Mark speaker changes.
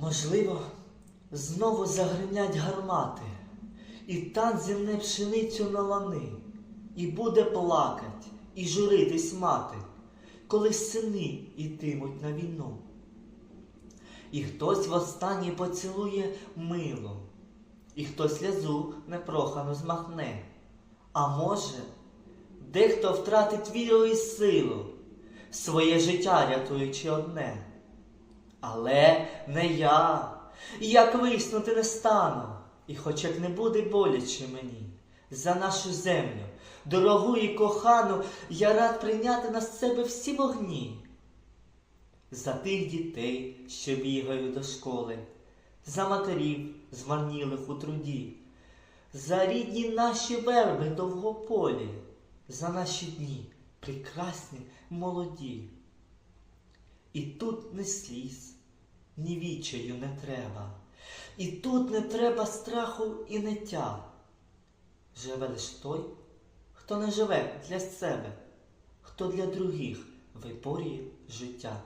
Speaker 1: Можливо, знову загримять гармати, і тан зімне пшеницю на лани, і буде плакать, і журитись мати, коли сини йтимуть на війну. І хтось востаннє поцілує мило, і хтось сльозу непрохану змахне. А може, дехто втратить віру і силу, своє життя рятуючи одне. Але не я, як виснути не стану, і хоч як не буде боляче мені, за нашу землю, дорогу і кохану, я рад прийняти на себе всі вогні. За тих дітей, що бігають до школи, за матерів, змарнілих у труді, за рідні наші верби довгополі, за наші дні прекрасні молоді. І тут не сліз, ні вічаю не треба, і тут не треба страху і неття. Живе лиш той, хто не живе для себе, хто для других виборює життя.